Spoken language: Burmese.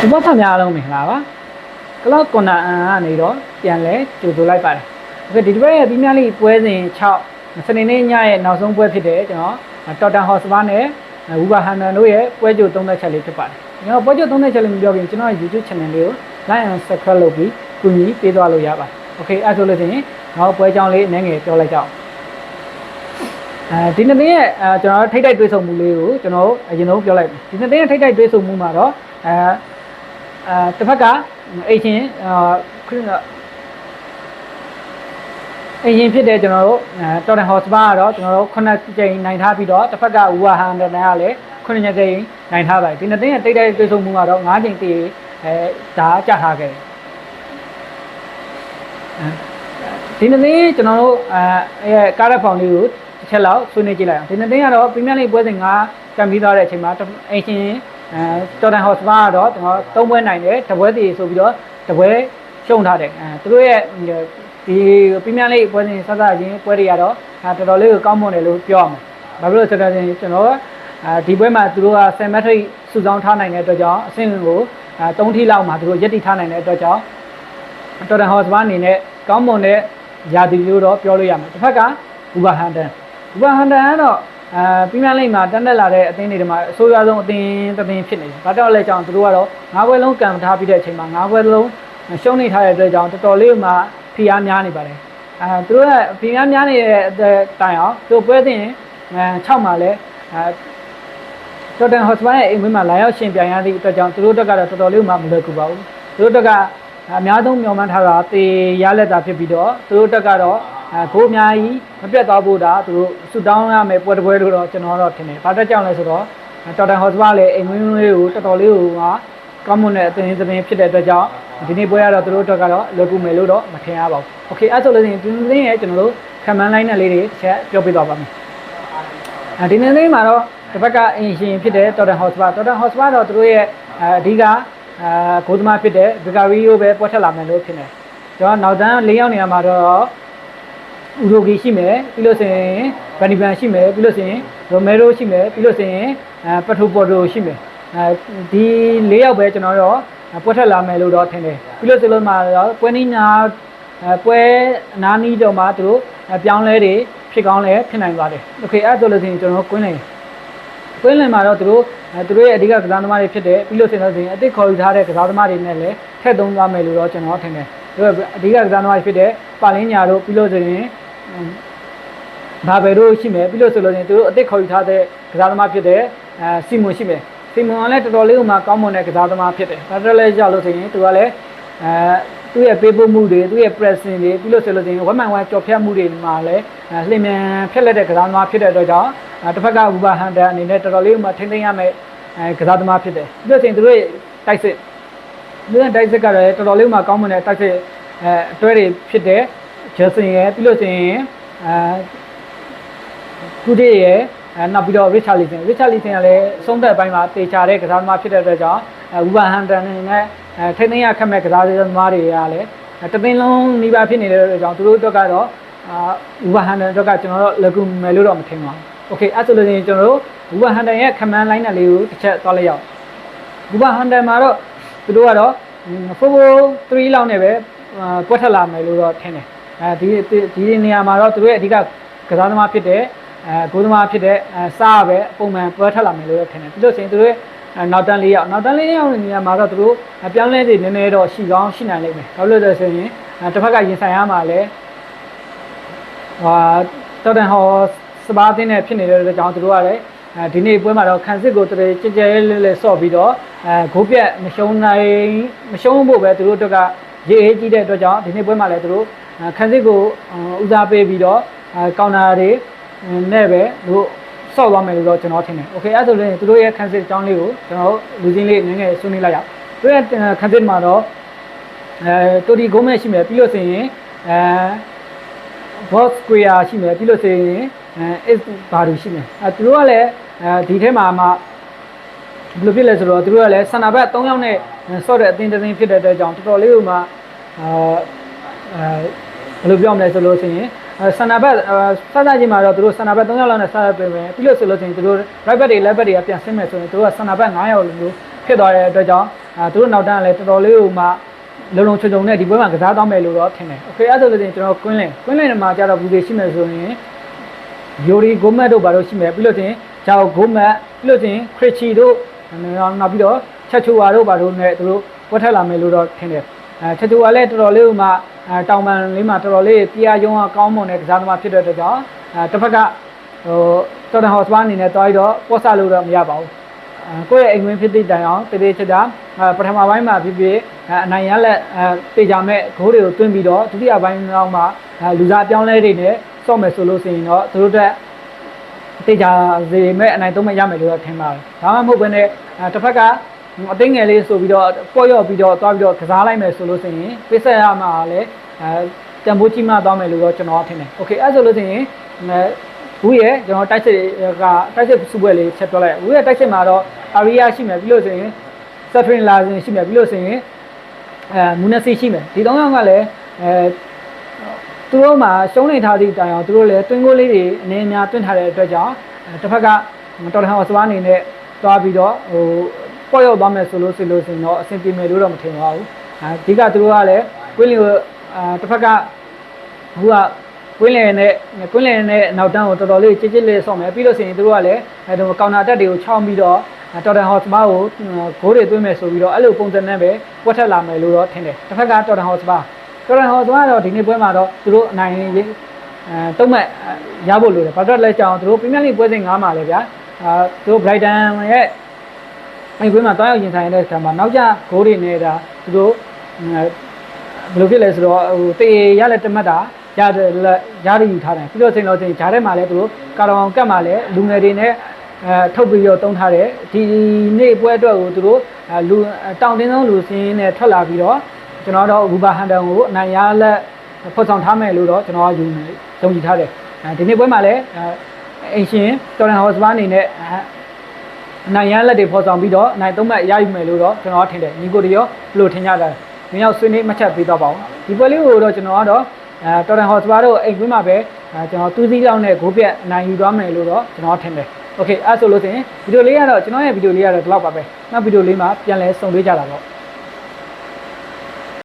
ဒီဘက်ဖတ်များအားလုံးမင်္ဂလာပါကလော့ကွန်နာအန်ကနေတော့ပြန်လဲကြိုဆိုလိုက်ပါတယ်โอเคဒီတစ်ပတ်ရဲ့ပြင်းများလေးပွဲစဉ်6စနေနေ့ညရဲ့နောက်ဆုံးပွဲဖြစ်တယ်ကျွန်တော်တော်တန်ဟော့စပါနဲ့ဝူဘာဟန်နန်တို့ရဲ့ပွဲကြိုသုံးသက်ချက်လေးဖြစ်ပါတယ်ကျွန်တော်ပွဲကြိုသုံးသက်ချက်လေးမပြောခင်ကျွန်တော်ရဲ့ YouTube channel လေးကို like and subscribe လုပ်ပြီးကူညီပေးသွားလို့ရပါတယ်โอเคအဲ့ဆိုလို့ရှိရင်နောက်ပွဲကြောင်းလေးနည်းငယ်ပြောလိုက်ကြအောင်အဲဒီနေ့ရဲ့အဲကျွန်တော်ထိတ်တိုက်တွေးဆုံမှုလေးကိုကျွန်တော်အရင်ဆုံးပြောလိုက်ဒီနေ့ရဲ့ထိတ်တိုက်တွေးဆုံမှုမှာတော့အဲ အဲတစ်ဖက်ကအိတ်ချင်းအာခရစ်အရင်ဖြစ်တဲ့ကျွန်တော်တို့အဲတော်တန်ဟော့စပါကတော့ကျွန်တော်တို့ခုနှစ်ကြိမ်နိုင်ထားပြီးတော့တစ်ဖက်ကဝူဟာဟန်ဒန်ကလည်းခုနှစ်ကြိမ်နိုင်ထားပါတယ်ဒီနေ့ရဲ့တိတ်တိုက်တွေးဆုံမှုကတော့၅ကြိမ်တည်အဲဒါကြထားခဲ့တယ်ဒီနေ့ကျွန်တော်တို့အဲကားရက်ဖောင်လေးကိုတစ်ချက်လောက်ဆွေးနွေးကြည့်လိုက်အောင်ဒီနေ့ကတော့ပရီးမီယာလိပွဲစဉ်ကကံပြီးသွားတဲ့အချိန်မှာအင်ရှင် အဲတော်တန်ဟော့စပါကတော့ကျွန်တော်သုံးပွဲနိုင်တယ်တပွဲတည်ဆိုပြီးတော့တပွဲရှုံထားတယ်အဲသူတို့ရဲ့ဒီပရီးမီယာလိပွဲစဉ်စသချင်းပွဲတွေကတော့တော်တော်လေးကိုကောင်းမွန်တယ်လို့ပြောရမယ်ဘာဖြစ်လို့ဆိုတော့ကျွန်တော်အဲဒီပွဲမှာသူတို့က10မက်ထရိတ်စုဆောင်းထားနိုင်တဲ့အတွက်ကြောင့်အဆင့်ကို3ထိလောက်မှာသူတို့ရက်တည်ထားနိုင်တဲ့အတွက်ကြောင့်တော်တန်ဟော့စပါအနေနဲ့ကောင်းမွန်တဲ့ယာတီလို့တော့ပြောလို့ရမယ်တစ်ဖက်ကဘူဘာဟန်တန်ဘူဘာဟန်တန်ကတော့ အာပြင်းပြလိမ့်မှာတန်းတက်လာတဲ့အသင်းတွေထဲမှာအဆိုးရွားဆုံးအသင်းတစ်သင်းဖြစ်နေတယ်။ဘာကြောင့်လဲကြောင့်သူတို့ကတော့ငါးဘွဲလုံးကံထားပြီးတဲ့အချိန်မှာငါးဘွဲလုံးရှုံးနေထားတဲ့အတွက်ကြောင့်တော်တော်လေးမှဖိအားများနေပါတယ်။အာသူတို့ကဖိအားများနေတဲ့အတိုင်အောင်သူပွဲတင်အဲ6မှာလဲအာတော်တန်ဟော့စပါရဲ့အိမ်ဝင်းမှာလာရောက်ရှင်ပြန်ရသည့်အတွက်ကြောင့်သူတို့တက်ကတော့တော်တော်လေးမှမလွယ်ကူပါဘူး။သူတို့တက်က အများဆုံးမျှော်မှန်းထားတာတေရလက်တာဖြစ်ပြီးတော့သူတို့တက်ကတော့အဲကိုအများကြီးမပြတ်သွားဖို့ဒါသူတို့ဆူတောင်းရမယ်ပွဲတစ်ပွဲလို့တော့ကျွန်တော်တော့ထင်တယ်။ဘာတက်ကြောင့်လဲဆိုတော့တော်တန်ဟော့စပါလည်းအိမ်ဝင်းလေးကိုတော်တော်လေးကိုကကောင်းမွန်တဲ့အသင်းသတင်းဖြစ်တဲ့အတွက်ကြောင့်ဒီနေ့ပွဲရတော့သူတို့အတွက်ကတော့လွယ်ကူမယ်လို့တော့မထင်ရပါဘူး။ Okay အဲ့ဆိုလို့ရှိရင်ဒီနေ့ရဲ့ကျွန်တော်တို့ခံမှန်းလိုက်တဲ့လေးတွေတစ်ချက်ပြောပြသွားပါမယ်။အဲဒီနေ့မှာတော့တစ်ဖက်ကအင်ရှင်ဖြစ်တဲ့တော်တန်ဟော့စပါတော်တန်ဟော့စပါတော့သူတို့ရဲ့အဓိက အာဂိုးသမားဖြစ်တဲ့ဗီကာရီယိုပဲပွက်ထက်လာမယ်လို့ဖြစ်နေကျွန်တော်နောက်တန်း၄ယောက်နေရာမှာတော့ဥရိုဂီရှိမယ်ပြီးလို့ဆိုရင်ဗန်နီဗန်ရှိမယ်ပြီးလို့ဆိုရင်ရိုမဲရိုရှိမယ်ပြီးလို့ဆိုရင်အဲပထူပေါ်တိုရှိမယ်အဲဒီ၄ယောက်ပဲကျွန်တော်တော့ပွက်ထက်လာမယ်လို့တော့ထင်တယ်ပြီးလို့ဆိုလို့မှာတော့ပွဲနီးနာပွဲအနားနီးတော့မှသူတို့ပြောင်းလဲတွေဖြစ်ကောင်းလဲဖြစ်နိုင်ပါတယ်โอเคအဲ့ဒါဆိုလို့ဆိုရင်ကျွန်တော်ကွင်းနေကွင်းလင်မှာတော့သူတို့ အဲသူတို့ရဲ့အဓိကကစားသမားတွေဖြစ်တဲ့ပြီးလို့ဆိုရင်အသစ်ခေါ်ယူထားတဲ့ကစားသမားတွေနဲ့လည်းထည့်သုံးသွားမယ်လို့တော့ကျွန်တော်ထင်တယ်သူတို့အဓိကကစားသမားတွေဖြစ်တဲ့ပါလင်းညာတို့ပြီးလို့ဆိုရင်ဘာဘယ်တို့ရှိမယ်ပြီးလို့ဆိုလို့ရင်သူတို့အသစ်ခေါ်ယူထားတဲ့ကစားသမားဖြစ်တဲ့အဲစီမွန်ရှိမယ်စီမွန်ကလည်းတော်တော်လေးကမှကောင်းမွန်တဲ့ကစားသမားဖြစ်တယ်ဒါတော့လည်းကြောက်လို့ဆိုရင်သူကလည်းအဲသူ့ရဲ့ပေးပို့မှုတွေသူ့ရဲ့ pressing တွေပြီးလို့ဆိုလို့ဆိုရင်ဝက်မှန်ဝမ်ကြော်ဖြတ်မှုတွေမှာလည်းလှင်မြန်ဖြက်လက်တဲ့ကစားသမားဖြစ်တဲ့အတွက်ကြောင့် တစ်ဖက်ကဘူဘာဟန်တန်အနေနဲ့တော်တော်လေးမှထိမ့်သိမ်းရမယ်အဲကစားသမားဖြစ်တယ်ပြီးတော့ချင်းသူတို့တိုက်စစ်သူတို့တိုက်စစ်ကလည်းတော်တော်လေးမှကောင်းမွန်တဲ့တိုက်စစ်အဲအတွဲတွေဖြစ်တဲ့ဂျက်ဆင်ရဲ့ပြီးလို့ချင်းအဲကုဒေရဲ့အဲနောက်ပြီးတော့ Rich Charlison Rich Charlison ကလည်းဆုံးသက်ပိုင်းမှာတေချာတဲ့ကစားသမားဖြစ်တဲ့အတွက်ကြောင့်ဝူဘာဟန်တန်နဲ့အဲထိမ့်သိမ်းရခက်မဲ့ကစားသမားတွေကလည်းတသိန်းလုံးနှီးပါဖြစ်နေတဲ့အတွက်ကြောင့်သူတို့အတွက်ကတော့အာဝူဘာဟန်တန်အတွက်ကကျွန်တော်တို့လက်ကူမယ်လို့တော့မထင်ပါဘူး Okay အဲ့ဆိုလို့ရင်ကျွန်တော်တို့ဘူဘဟန်တန်ရဲ့ command line နဲ့လေးကိုတစ်ချက်သွားလိုက်ရအောင်ဘူဘဟန်တန်မှာတော့သူတို့ကတော့443လောက်နဲ့ပဲပွက်ထက်လာမယ်လို့တော့ထင်တယ်အဲဒီဒီနေရာမှာတော့သူတို့ရဲ့အဓိကကစားသမားဖြစ်တဲ့အဲဂိုးသမားဖြစ်တဲ့အဲစားပဲပုံမှန်ပွက်ထက်လာမယ်လို့တော့ထင်တယ်ပြီးလို့ရှိရင်သူတို့ရဲ့နောက်တန်းလေးရောက်နောက်တန်းလေးရောက်တဲ့နေရာမှာတော့သူတို့ပြောင်းလဲနေနည်းနည်းတော့ရှိကောင်းရှိနိုင်လိမ့်မယ်ဘာလို့လဲဆိုရင်တစ်ဖက်ကရင်ဆိုင်ရမှာလဲဟာတော်တန်ဟော့ စပါးအသင်းနဲ့ဖြစ်နေတဲ့အတွက်ကြောင့်သူတို့ကလည်းအဲဒီနေ့ပွဲမှာတော့ခံစစ်ကိုတရေကြကြရဲလဲလဲဆော့ပြီးတော့အဲဂိုးပြက်မရှုံးနိုင်မရှုံးဖို့ပဲသူတို့တို့ကရေးအေးကြည့်တဲ့အတွက်ကြောင့်ဒီနေ့ပွဲမှာလည်းသူတို့ခံစစ်ကိုဦးစားပေးပြီးတော့ကောင်တာတွေနဲ့ပဲသူတို့ဆော့သွားမယ်လို့တော့ကျွန်တော်ထင်တယ်။ Okay အဲ့ဆိုရင်သူတို့ရဲ့ခံစစ်အကြောင်းလေးကိုကျွန်တော်လူချင်းလေးနည်းနည်းဆွေးနွေးလိုက်ရအောင်။သူရဲ့ခံစစ်မှာတော့အဲတိုတီဂိုးမဲရှိမယ်ပြီးလို့ဆိုရင်အဲ box square ရှိမယ်ပြီးလို့ဆိုရင် အဲဘာတွေရှိလဲအဲသူတို့ကလည်းအဲဒီထဲမှာမှဘယ်လိုဖြစ်လဲဆိုတော့သူတို့ကလည်းဆန္ဒဘက်၃ယောက်နဲ့ဆော့တဲ့အတင်းတင်းဖြစ်တဲ့အတွက်ကြောင့်တော်တော်လေးကမှအာအဲဘယ်လိုပြောမလဲဆိုလို့ရှိရင်ဆန္ဒဘက်စသချင်းမှာတော့သူတို့ဆန္ဒဘက်၃ယောက်လောက်နဲ့ဆက်ပြင်မယ်ပြီးလို့ဆိုလို့ရှိရင်သူတို့ right back တွေ left back တွေကပြန်ဆင်းမယ်ဆိုရင်သူတို့ကဆန္ဒဘက်9ယောက်လိုမျိုးဖြစ်သွားတဲ့အတွက်ကြောင့်အဲသူတို့နောက်တန်းကလည်းတော်တော်လေးကမှလုံလုံချုံချုံနဲ့ဒီပွဲမှာကစားသွားမယ်လို့တော့ထင်တယ်။ Okay အဲ့ဒါဆိုလို့ရှိရင်ကျွန်တော်ကွင်းလင်ကွင်းလင်မှာကြာတော့ဘူးတွေရှိမယ်ဆိုရင် ယိုရီဂိုမက်တို့ဘာလို့ရှိမယ်ပြီးလို့ချင်းဂျာဂိုမက်ပြီးလို့ချင်းခရစ်ချီတို့နောက်ပြီးတော့ချက်ချူဝါတို့ဘာလို့ ਨੇ သူတို့ဝတ်ထက်လာမယ်လို့တော့ထင်တယ်အဲချက်ချူဝါလည်းတော်တော်လေးဟိုမှာအဲတောင်ပန်လေးမှာတော်တော်လေးပြာယုံကကောင်းမွန်တဲ့ကစားသမားဖြစ်တဲ့အတွက်ကြောင့်အဲတစ်ဖက်ကဟိုတော်တန်ဟော့စပါအနေနဲ့တွားပြီးတော့ပေါ်ဆလို့တော့မရပါဘူးအဲကိုယ့်ရဲ့အိမ်ဝင်ဖြစ်သည့်တိုင်အောင်တည်တည်ချစ်တာအဲပထမပိုင်းမှာဖြစ်ဖြစ်အဲအနိုင်ရလက်အဲတေချာမဲ့ဂိုးတွေကိုတွင်းပြီးတော့ဒုတိယပိုင်းတော့မှအဲလူစားအပြောင်းလဲတွေနဲ့ စော့မယ်ဆိုလို့ဆိုရင်တော့သူတို့တက်တေချာစေမဲ့အနိုင်သုံးမဲ့ရမယ်လို့တော့ထင်ပါတယ်။ဒါမှမဟုတ်ဘဲနဲ့အဲတစ်ဖက်ကအသိငယ်လေးဆိုပြီးတော့ပေါ့ရော့ပြီးတော့သွားပြီးတော့ကစားလိုက်မယ်ဆိုလို့ဆိုရင်ပိတ်ဆက်ရမှာလည်းအဲတန်ဖိုးကြီးမှသွားမယ်လို့တော့ကျွန်တော်ထင်တယ်။ Okay အဲ့ဆိုလို့ဆိုရင်အဲဘူးရဲ့ကျွန်တော်တိုက်စစ်ကတိုက်စစ်စုပွဲလေးချက်ပြောလိုက်။ဘူးရဲ့တိုက်စစ်မှာတော့အာရီယာရှိမယ်ပြီးလို့ဆိုရင်ဆက်ထရင်လာစင်ရှိမယ်ပြီးလို့ဆိုရင်အဲမူနစီရှိမယ်ဒီသုံးယောက်ကလည်းအဲ သူတို့မှာရှုံးနေထားသည့်တိုင်အောင်သူတို့လည်းတွင်းကိုလေးတွေအနေအများတွင်းထားတဲ့အတွက်ကြောင့်အဲတစ်ဖက်ကတော်တော်ဟောစပါးအနေနဲ့သွားပြီးတော့ဟိုပေါ့ရောက်သွားမယ်ဆိုလို့ဆိုလို့ဆိုရင်တော့အဆင်ပြေမယ်လို့တော့မထင်ပါဘူးအဓိကသူတို့ကလည်းကွင်းလီကိုအာတစ်ဖက်ကဟိုကကွင်းလယ်နဲ့ကွင်းလယ်နဲ့နောက်တန်းကိုတော်တော်လေးကြစ်ကြစ်လေးဆော့မယ်ပြီးလို့ဆိုရင်သူတို့ကလည်းအဲဒါကောင်တာတက်တွေကိုချောင်းပြီးတော့တော်တန်ဟော့စပါးကိုဂိုးတွေသွင်းမယ်ဆိုပြီးတော့အဲ့လိုပုံစံနဲ့ပဲပွက်ထက်လာမယ်လို့တော့ထင်တယ်တစ်ဖက်ကတော်တန်ဟော့စပါး တော်တန်ဟော့စပါးတော့ဒီနေ့ပွဲမှာတော့သူတို့အနိုင်ရေးအဲတုံးမဲ့ရဖို့လိုတယ်ဘာတော့လဲကြောင်သူတို့ပြင်းပြင်းလေးပွဲစဉ်၅မှာလဲဗျာအာသူတို့ Brighton ရဲ့အဲ့ကွင်းမှာတွားရောက်ရင်ဆိုင်တဲ့အခါမှာနောက်ကျဂိုးတွေနေတာသူတို့ဘယ်လိုဖြစ်လဲဆိုတော့ဟိုတေရလက်တမတ်တာရတယ်ရတယ်ယူထားတယ်ပြီးတော့စိန်လို့စိန်ဂျားထဲမှာလဲသူတို့ကာတော်အောင်ကတ်မှာလဲလူငယ်တွေနဲ့အဲထုတ်ပြီးတော့တုံးထားတယ်ဒီနေ့ပွဲအတွက်ကိုသူတို့လူတောင်တင်းဆုံးလူစင်းနဲ့ထွက်လာပြီးတော့ ကျွန်တော်တို့ဘူဘာဟန်တန်ကိုအနိုင်ရလက်ဖော်ဆောင်ထားမယ်လို့တော့ကျွန်တော်ယူနေယုံကြည်ထားတယ်အဲဒီနေ့ပွဲမှာလည်းအင်ရှင်တော်ရန်ဟော့စပါအနေနဲ့အနိုင်ရလက်တွေဖော်ဆောင်ပြီးတော့အနိုင်သုံးမှတ်ရယူမယ်လို့တော့ကျွန်တော်ထင်တယ်ညီကိုတရောဘယ်လိုထင်ကြတာမင်းရောက်ဆွေးနွေးမှတ်ချက်ပေးတော့ပါဦးဒီပွဲလေးကိုတော့ကျွန်တော်ကတော့အဲတော်ရန်ဟော့စပါတို့အိမ်ကွင်းမှာပဲအဲကျွန်တော်တူးစီးကြောင်းနဲ့ဂိုးပြက်အနိုင်ယူသွားမယ်လို့တော့ကျွန်တော်ထင်တယ်โอเคအဲ့ဆိုလို့ဆိုရင်ဗီဒီယိုလေးကတော့ကျွန်တော်ရဲ့ဗီဒီယိုလေးကတော့ဒီလောက်ပါပဲနောက်ဗီဒီယိုလေးမှာပြန်လဲဆုံတွေ့ကြတာပေါ့